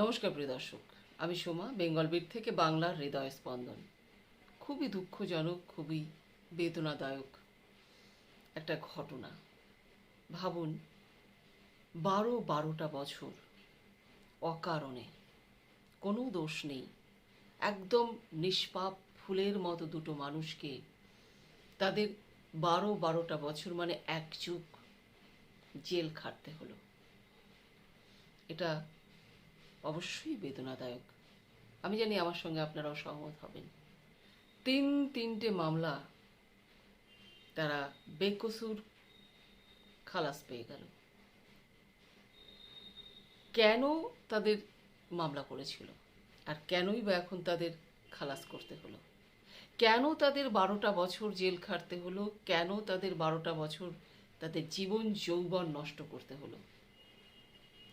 নমস্কার প্রিয় দর্শক, আমি সোমা, বেঙ্গল বিট থেকে বাংলার হৃদয় স্পন্দন। খুবই দুঃখজনক, খুবই বেদনাদায়ক একটা ঘটনা। ভাবুন, বারো বারোটা বছর অকারণে কোনো দোষ নেই। একদম নিষ্পাপ ফুলের মতো দুটো মানুষকে তাদের বারো বারোটা বছর মানে এক যুগ জেল খাটতে হলো। এটা অবশ্যই বেদনাদায়ক। আমি জানি আমার সঙ্গে আপনারাও সহমত হবেন। তিন তিনটে মামলা তারা বেকসুর খালাস পেয়ে গেল। কেন তাদের মামলা করেছিল? আর কেনই বা এখন তাদের খালাস করতে হলো? কেন তাদের বারোটা বছর জেল খাটতে হলো? কেন তাদের বারোটা বছর তাদের জীবন, যৌবন নষ্ট করতে হলো?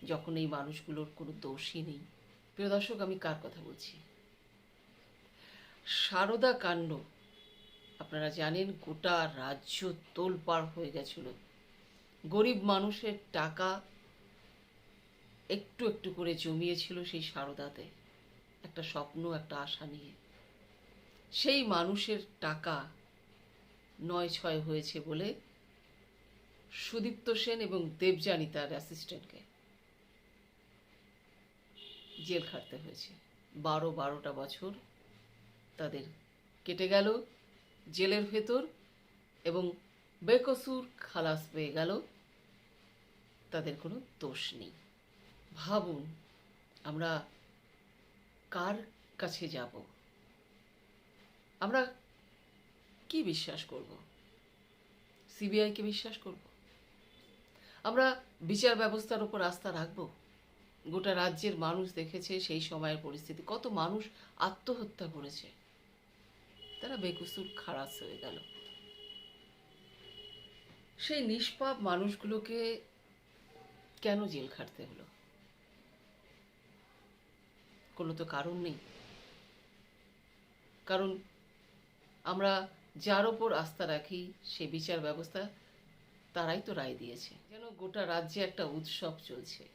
যখন এই মানুষগুলোর কোনো দোষই নেই। প্রিয় দর্শক, আমি কার কথা বলছি? সারদা কাণ্ড, আপনারা জানেন, গোটা রাজ্য তোলপাড় হয়ে গেছিল। গরিব মানুষের টাকা একটু একটু করে জমিয়েছিল সেই সারদাতে। একটা স্বপ্ন, একটা আশা নিয়ে। সেই মানুষের টাকা নয় ছয় হয়েছে বলে সুদীপ্ত সেন এবং দেবযানী তার অ্যাসিস্ট্যান্টকে জেল খাটতে হয়েছে। বারো, বারোটা বছর তাদের কেটে গেল জেলের ভেতর এবং বেকসুর খালাস পেয়ে গেল। তাদের কোনো দোষ নেই। ভাবুন, আমরা কার কাছে যাব? আমরা কি বিশ্বাস করব? সিবিআইকে বিশ্বাস করব? আমরা বিচার ব্যবস্থার উপর আস্থা রাখব? গোটা রাজ্যের মানুষ দেখেছে সেই সময়ের পরিস্থিতি। কত মানুষ আত্মহত্যা করেছে। তারা বেকুসুর খারাপ হয়ে গেল। সেই নিষ্পাপ মানুষগুলোকে কেন জেল খাটতে হলো? কোনো তো কারণ নেই। কারণ আমরা যার ওপর আস্থা রাখি, সে বিচার ব্যবস্থা তারাই তো রায় দিয়েছে। যেন গোটা রাজ্যে একটা উৎসব চলছে।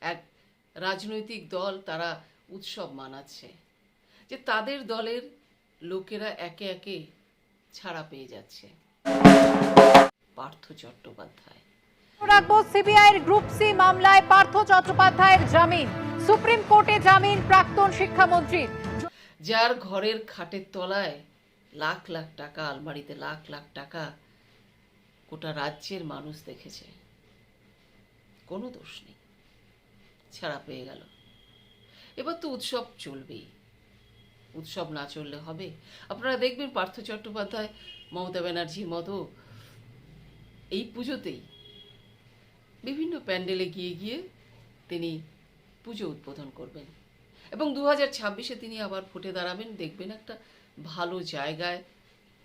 এক রাজনৈতিক দল তারা উৎসব মানাচ্ছে যে তাদের দলের লোকেরা একে একে ছাড়া পেয়ে যাচ্ছে। পার্থ চট্টোপাধ্যায়। রাখব সিবিআইয়ের গ্রুপ সি মামলায় পার্থ চট্টোপাধ্যায়ের জামিন। সুপ্রিম কোর্টে জামিন প্রাক্তন শিক্ষামন্ত্রীর যার ঘরের খাটের তলায় লাখ লাখ টাকা আলমারিতে লাখ লাখ টাকা গোটা রাজ্যের মানুষ দেখেছে। কোনো দোষ নেই। ছাড়া পেয়ে গেল। এবার তো উৎসব চলবেই। উৎসব না চললে হবে? আপনারা দেখবেন পার্থ চট্টোপাধ্যায়, মমতা ব্যানার্জির মতো এই পুজোতেই বিভিন্ন প্যান্ডেলে গিয়ে গিয়ে তিনি পুজো উদ্বোধন করবেন। এবং দু হাজার ছাব্বিশে তিনি আবার ফুটে দাঁড়াবেন, দেখবেন একটা ভালো জায়গায়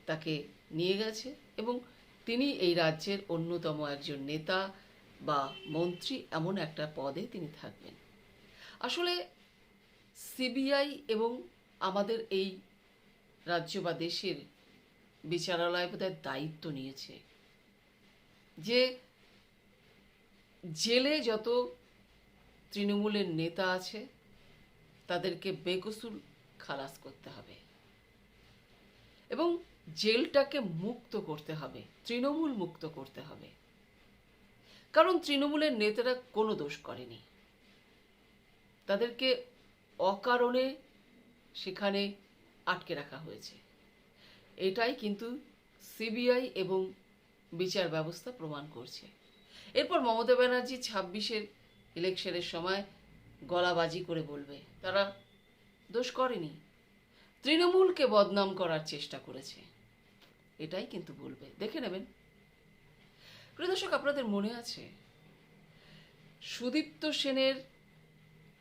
তাকে নিয়ে গেছে। এবং তিনি এই রাজ্যের অন্যতম একজন নেতা বা মন্ত্রী এমন একটা পদে তিনি থাকবেন। আসলে সিবিআই এবং আমাদের এই রাজ্য বা দেশের বিচারালয় বোধহয় দায়িত্ব নিয়েছে যে জেলে যত তৃণমূলের নেতা আছে, তাদেরকে বেকসুর খালাস করতে হবে এবং জেলটাকে মুক্ত করতে হবে, তৃণমূল মুক্ত করতে হবে। কারণ তৃণমূলের নেতারা কোনো দোষ করেনি। তাদেরকে অকারণে সেখানে আটকে রাখা হয়েছে। এটাই কিন্তু সিবিআই এবং বিচার ব্যবস্থা প্রমাণ করছে। এরপর মমতা ব্যানার্জি ছাব্বিশের ইলেকশনের সময় গলাবাজি করে বলবে, তারা দোষ করেনি। তৃণমূলকে বদনাম করার চেষ্টা করেছে। এটাই কিন্তু বলবে। দেখে নেবেন। প্রিয় দর্শক, আপনাদের মনে আছে? সুদীপ্ত সেনের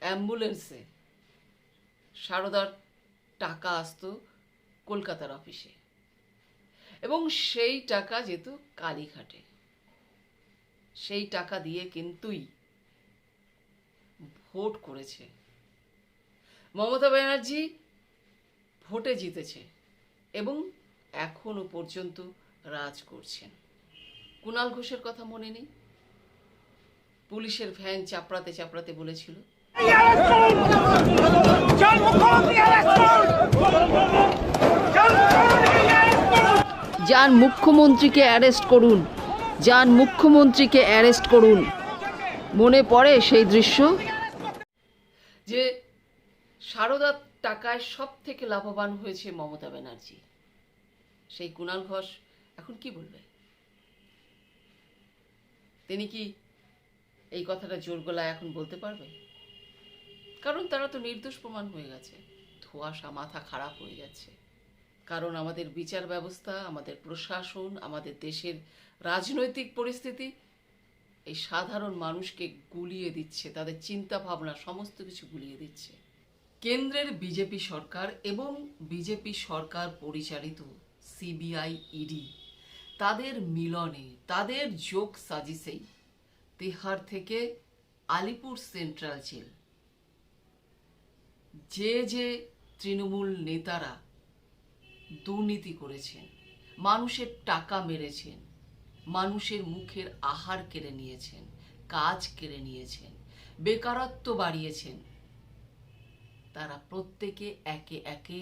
অ্যাম্বুলেন্সে সারদার টাকা আসতো কলকাতার অফিসে। এবং সেই টাকা যেত কালীঘাটে। সেই টাকা দিয়ে কিন্তুই ভোট করেছে। মমতা ব্যানার্জি ভোটে জিতেছে এবং এখনও পর্যন্ত রাজ করছেন। কুণাল ঘোষের কথা মনে নেই? পুলিশের ভ্যান চাপড়াতে চাপড়াতে বলেছিল। যান মুখ্যমন্ত্রীকে অ্যারেস্ট করুন। যান মুখ্যমন্ত্রীকে অ্যারেস্ট করুন। মনে পড়ে সেই দৃশ্য? যে সারদার টাকায় সব থেকে লাভবান হয়েছে মমতা ব্যানার্জি। সেই কুণাল ঘোষ এখন কি বলবে? তিনি কি এই কথাটা জোর গলায় এখন বলতে পারবে? কারণ তারা তো নির্দোষ প্রমাণ হয়ে গেছে। ধোঁয়াশা, মাথা খারাপ হয়ে যাচ্ছে কারণ আমাদের বিচার ব্যবস্থা, আমাদের প্রশাসন, আমাদের দেশের রাজনৈতিক পরিস্থিতি, এই সাধারণ মানুষকে গুলিয়ে দিচ্ছে, তাদের চিন্তা ভাবনা সমস্ত কিছু গুলিয়ে দিচ্ছে। কেন্দ্রের বিজেপি সরকার এবং বিজেপি সরকার পরিচালিত সিবিআই, ইডি তাদের মিলনে, তাদের যোগ সাজিসেই তেহার থেকে আলিপুর সেন্ট্রাল জেল। যে যে তৃণমূল নেতারা দুর্নীতি করেছেন, মানুষের টাকা মেরেছেন, মানুষের মুখের আহার কেড়ে নিয়েছেন, কাজ কেড়ে নিয়েছেন, বেকারত্ব বাড়িয়েছেন, তারা প্রত্যেকে একে একে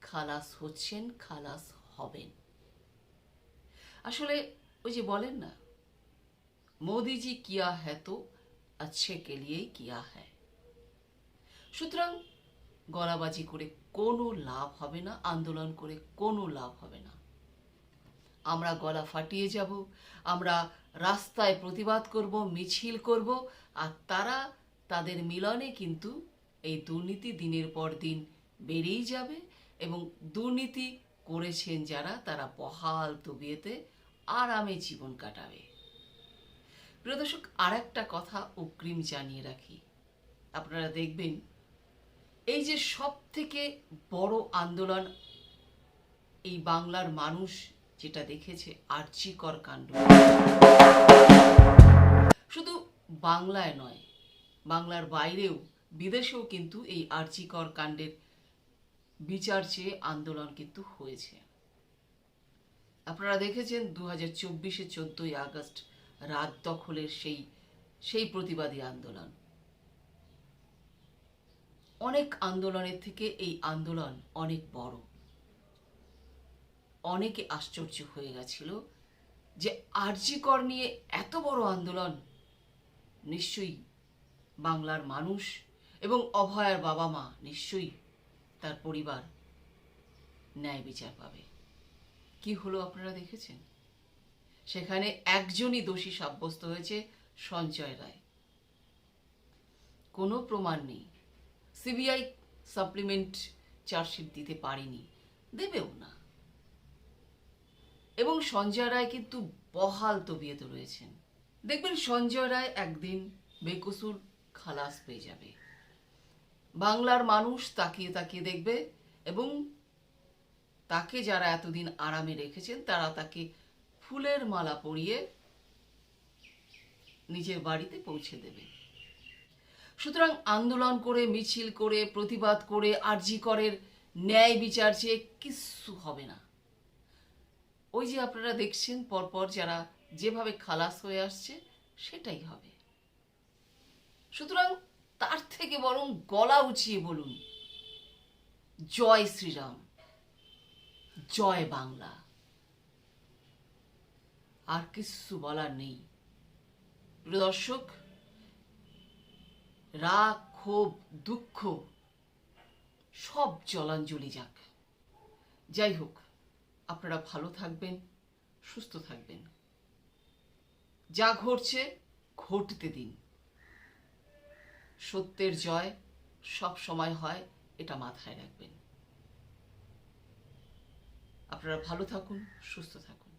খালাস হচ্ছেন, খালাস হবেন। আসলে ওই যে বলেন না, মোদিজি কিয়া হ্যাঁ তো আচ্ছে কে লিয়েই কিয়া হ্যাঁ সুতরাং গলাবাজি করে কোনো লাভ হবে না, আন্দোলন করে কোনো লাভ হবে না। আমরা গলা ফাটিয়ে যাব, আমরা রাস্তায় প্রতিবাদ করব, মিছিল করব, আর তারা তাদের মিলনে কিন্তু এই দুর্নীতি দিনের পর দিন বেড়েই যাবে এবং দুর্নীতি করেছেন যারা, তারা বহাল তবিয়েতে আরামে জীবন কাটাবে। প্রিয় দর্শক আর একটা কথা অগ্রিম জানিয়ে রাখি। আপনারা দেখবেন, এই যে সব থেকে বড় আন্দোলন, এই বাংলার মানুষ যেটা দেখেছে আর্যিকর কাণ্ড। শুধু বাংলায় নয়, বাংলার বাইরেও, বিদেশেও কিন্তু এই আর্যিকর কাণ্ডের বিচার চেয়ে আন্দোলন কিন্তু হয়েছে। আপনারা দেখেছেন দু হাজার চব্বিশে চোদ্দই আগস্ট রাত দখলের সেই সেই প্রতিবাদী আন্দোলন। অনেক আন্দোলনের থেকে এই আন্দোলন অনেক বড়। অনেকে আশ্চর্য হয়ে গেছিল যে আরজিকর নিয়ে এত বড় আন্দোলন নিশ্চয়ই বাংলার মানুষ এবং অভয়ার বাবা মা নিশ্চয়ই তার পরিবার ন্যায় বিচার পাবে। কি হলো আপনারা দেখেছেন? সেখানে একজনই দোষী সাব্যস্ত হয়েছে সঞ্জয় রায়। কোনো প্রমাণ নেই। সিবিআই সাপ্লিমেন্ট চার্জশিট দিতে পারেনি, দেবেও না। এবং সঞ্জয় রায় কিন্তু বহাল তবিয়েতে রয়েছেন। দেখবেন সঞ্জয় রায় একদিন বেকসুর খালাস পেয়ে যাবে। বাংলার মানুষ তাকিয়ে তাকিয়ে দেখবে এবং তাকে যারা এতদিন আরামে রেখেছেন, তারা তাকে ফুলের মালা পরিয়ে নিজের বাড়িতে পৌঁছে দেবে। সুতরাং আন্দোলন করে, মিছিল করে, প্রতিবাদ করে, আরজি করের ন্যায় বিচার চেয়ে কিচ্ছু হবে না। ওই যে আপনারা দেখছেন, পরপর যারা যেভাবে খালাস হয়ে আসছে, সেটাই হবে। সুতরাং তার থেকে বরং গলা উঁচিয়ে বলুন, জয় শ্রীরাম, জয় বাংলা। আর কিছু বলার নেই। দর্শক, রাগ, ক্ষোভ, দুঃখ সব জলাঞ্জলি যাক। যাই হোক, আপনারা ভালো থাকবেন, সুস্থ থাকবেন। যা ঘটছে, ঘটতে দিন। সত্যের জয় সব সময় হয় এটা মাথায় রাখবেন। আপনারা ভালো থাকুন সুস্থ থাকুন।